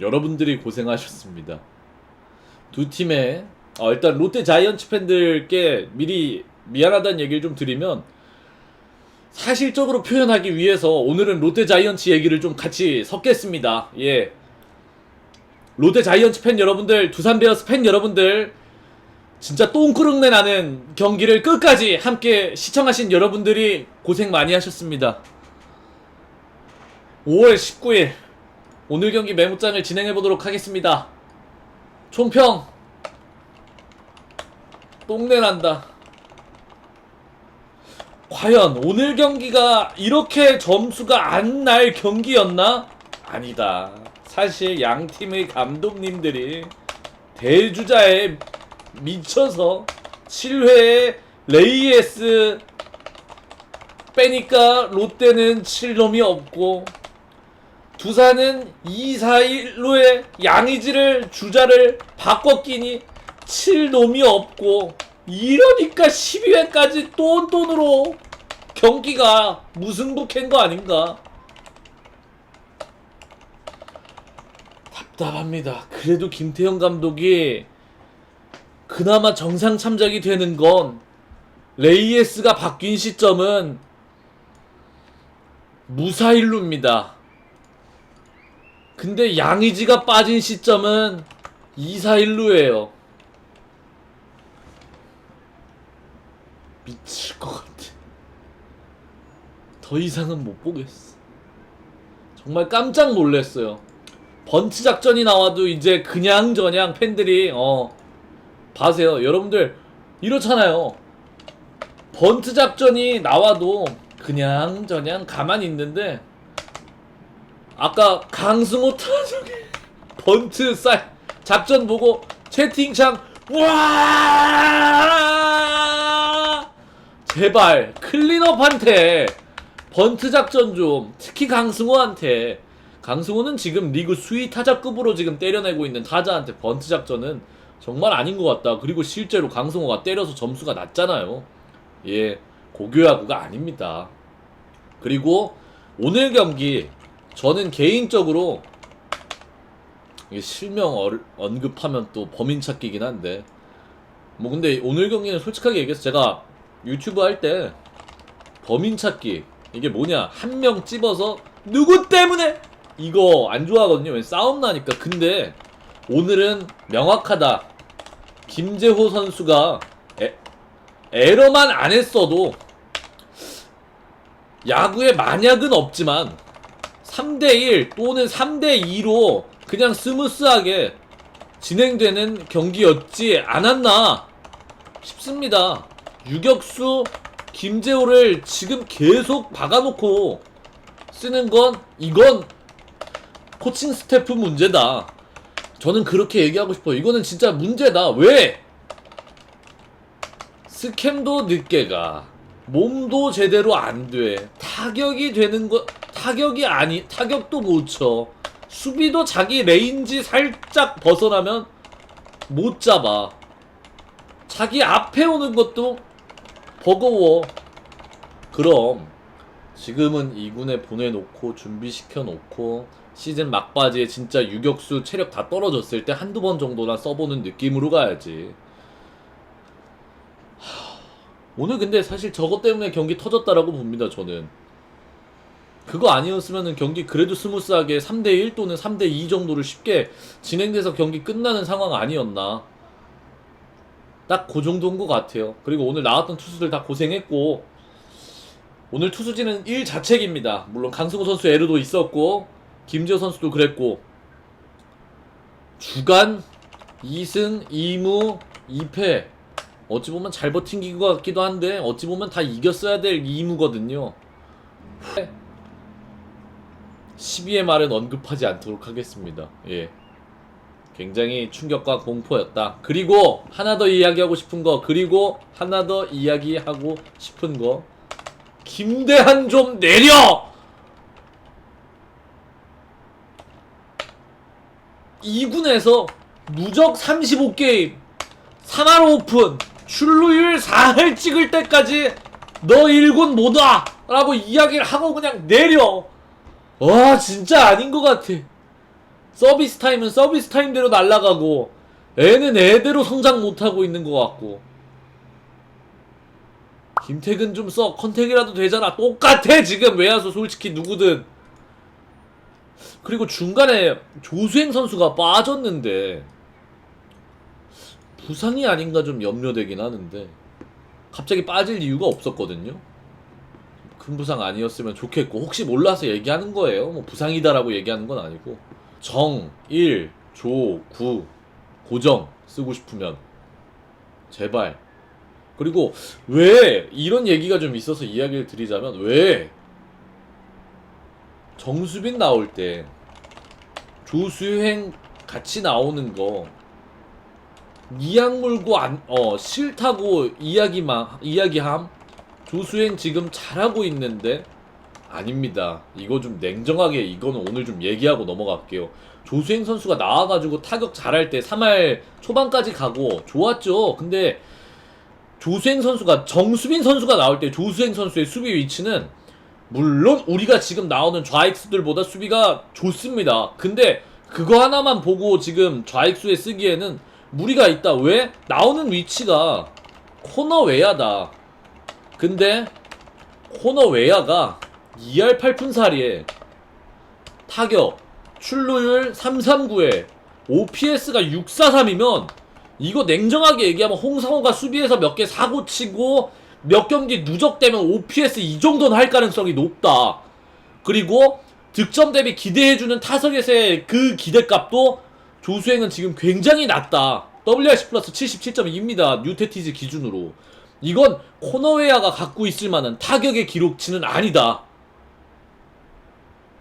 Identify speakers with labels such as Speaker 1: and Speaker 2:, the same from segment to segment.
Speaker 1: 여러분들이 고생하셨습니다. 두 팀의 어, 일단 롯데 자이언츠 팬들께 미리 미안하다는 얘기를 좀 드리면 사실적으로 표현하기 위해서 오늘은 롯데 자이언츠 얘기를 좀 같이 섞겠습니다. 예. 롯데 자이언츠 팬 여러분들, 두산 베어스 팬 여러분들, 진짜 똥꾸릉내 나는 경기를 끝까지 함께 시청하신 여러분들이 고생 많이 하셨습니다. 5월 19일 오늘 경기 메모장을 진행해 보도록 하겠습니다. 총평 똥내 난다. 과연 오늘 경기가 이렇게 점수가 안 날 경기였나? 아니다. 사실 양 팀의 감독님들이 대주자에 미쳐서 7회에 레이에스 빼니까 롯데는 7놈이 없고 두산은 2, 4, 1루에 양의지를 주자를 바꿔 끼니 7놈이 없고 이러니까 12회까지 똔똔으로 경기가 무승부캔 거 아닌가 답답합니다 그래도 김태형 감독이 그나마 정상 참작이 되는 건 레이에스가 바뀐 시점은 무사일루입니다. 근데 양의지가 빠진 시점은 241루예요. 미칠 것 같아. 더 이상은 못 보겠어. 정말 깜짝 놀랐어요. 번트 작전이 나와도 이제 그냥 저냥 팬들이 어 봐세요. 여러분들 이렇잖아요. 번트 작전이 나와도 그냥 저냥 가만히 있는데 아까 강승호 타석에 번트 쌀. 작전 보고 채팅창. 와! 제발 클린업한테. 번트 작전 좀. 특히 강승호한테. 강승호는 지금 리그 수위 타자급으로 지금 때려내고 있는 타자한테 번트 작전은 정말 아닌 것 같다. 그리고 실제로 강승호가 때려서 점수가 났잖아요. 예, 고교야구가 아닙니다. 그리고 오늘 경기 저는 개인적으로 이게 실명 얼- 언급하면 또 범인 찾기긴 한데. 뭐 근데 오늘 경기는 솔직하게 얘기해서 제가 유튜브 할 때 범인 찾기 이게 뭐냐 한 명 찝어서 누구 때문에? 이거 안 좋아하거든요. 왜 싸움 나니까. 근데 오늘은 명확하다. 김재호 선수가 에, 에러만 안 했어도 야구에 만약은 없지만 3대1 또는 3대2로 그냥 스무스하게 진행되는 경기였지 않았나 싶습니다. 유격수 김재호를 지금 계속 박아놓고 쓰는 건 이건 코칭 스태프 문제다. 저는 그렇게 얘기하고 싶어요. 이거는 진짜 문제다. 왜? 스캠도 늦게 가. 몸도 제대로 안 돼. 타격이 되는 거, 타격이 아니, 타격도 못 쳐. 수비도 자기 레인지 살짝 벗어나면 못 잡아. 자기 앞에 오는 것도 버거워. 그럼 지금은 2군에 보내놓고 준비시켜놓고 시즌 막바지에 진짜 유격수 체력 다 떨어졌을 때 한두 번 정도나 써보는 느낌으로 가야지. 오늘 근데 사실 저것 때문에 경기 터졌다라고 봅니다, 저는. 그거 아니었으면은 경기 그래도 스무스하게 3대1 또는 3대2 정도를 쉽게 진행돼서 경기 끝나는 상황 아니었나. 딱 그 정도인 것 같아요. 그리고 오늘 나왔던 투수들 다 고생했고, 오늘 투수진은 1자책입니다. 물론 강승호 선수 에르도 있었고, 김지호 선수도 그랬고, 주간 2승 2무 2패. 어찌 보면 잘 버틴 것 같기도 한데 어찌 보면 다 이겼어야 될 2무거든요. 12의 말은 언급하지 않도록 하겠습니다. 예. 굉장히 충격과 공포였다. 그리고 하나 더 이야기하고 싶은 거, 그리고 하나 더 이야기하고 싶은 거. 김대한 좀 내려! 2군에서 누적 35게임 3할 오픈 출루율 4할 찍을 때까지 너 1군 못 와! 라고 이야기를 하고 그냥 내려 와 진짜 아닌 것 같아. 서비스 타임은 서비스 타임대로 날아가고 애는 애대로 성장 못하고 있는 것 같고. 김태근 좀 써 컨택이라도 되잖아. 똑같아 지금. 외야수 솔직히 누구든. 그리고 중간에 조수행 선수가 빠졌는데 부상이 아닌가 좀 염려되긴 하는데 갑자기 빠질 이유가 없었거든요 큰 부상 아니었으면 좋겠고 혹시 몰라서 얘기하는 거예요. 뭐 부상이다라고 얘기하는 건 아니고. 정, 일, 조, 구, 고정 쓰고 싶으면. 제발. 그리고 왜 이런 얘기가 좀 있어서 이야기를 드리자면 왜 정수빈 나올 때 조수행 같이 나오는 거 이악 물고 안, 어, 싫다고 이야기만, 이야기함? 조수행 지금 잘하고 있는데? 아닙니다. 이거 좀 냉정하게, 이거는 오늘 좀 얘기하고 넘어갈게요. 조수행 선수가 나와가지고 타격 잘할 때 3할 초반까지 가고 좋았죠. 근데 조수행 선수가, 정수빈 선수가 나올 때 조수행 선수의 수비 위치는 물론 우리가 지금 나오는 좌익수들보다 수비가 좋습니다. 근데 그거 하나만 보고 지금 좌익수에 쓰기에는 무리가 있다. 왜? 나오는 위치가 코너 외야다. 근데 코너 외야가 2할 8푼살이에 타격, 출루율 339에 OPS가 643이면 이거 냉정하게 얘기하면 홍상호가 수비에서 몇 개 사고 치고 몇 경기 누적되면 OPS 이 정도는 할 가능성이 높다. 그리고 득점 대비 기대해주는 타석에서의 그 기대값도 조수행은 지금 굉장히 낮다. WRC 플러스 77.2입니다. 뉴테티즈 기준으로. 이건 코너웨어가 갖고 있을 만한 타격의 기록치는 아니다.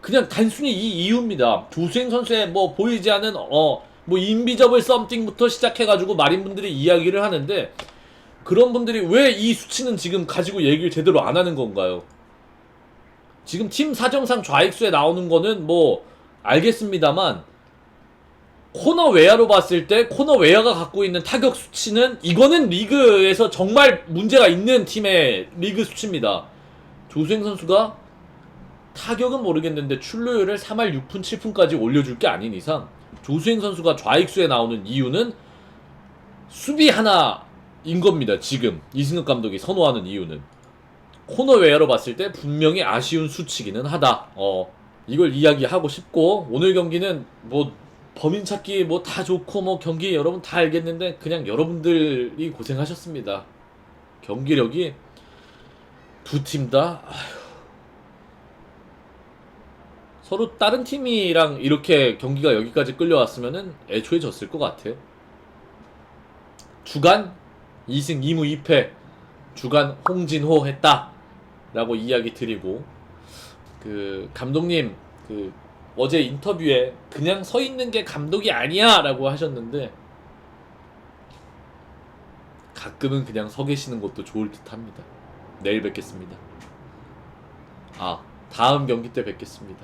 Speaker 1: 그냥 단순히 이 이유입니다. 조수행 선수의 뭐 보이지 않는 어뭐 인비저블 썸띵부터 시작해가지고 많은 분들이 이야기를 하는데 그런 분들이 왜 이 수치는 지금 가지고 얘기를 제대로 안 하는 건가요? 지금 팀 사정상 좌익수에 나오는 거는 뭐 알겠습니다만 코너 외야로 봤을 때 코너 외야가 갖고 있는 타격 수치는 이거는 리그에서 정말 문제가 있는 팀의 리그 수치입니다. 조수행 선수가 타격은 모르겠는데 출루율을 3할 6푼 7푼까지 올려줄 게 아닌 이상 조수행 선수가 좌익수에 나오는 이유는 수비 하나인 겁니다. 지금 이승엽 감독이 선호하는 이유는 코너 외야로 봤을 때 분명히 아쉬운 수치기는 하다. 어 이걸 이야기하고 싶고 오늘 경기는 뭐 범인 찾기 뭐 다 좋고 뭐 경기 여러분 다 알겠는데 그냥 여러분들이 고생하셨습니다. 경기력이 두 팀 다 서로 다른 팀이랑 이렇게 경기가 여기까지 끌려왔으면은 애초에 졌을 것 같아요. 주간 2승 2무 2패 주간 홍진호 했다 라고 이야기 드리고 그 감독님 그 어제 인터뷰에 그냥 서 있는 게 감독이 아니야 라고 하셨는데 가끔은 그냥 서 계시는 것도 좋을 듯 합니다. 내일 뵙겠습니다. 아, 다음 경기 때 뵙겠습니다.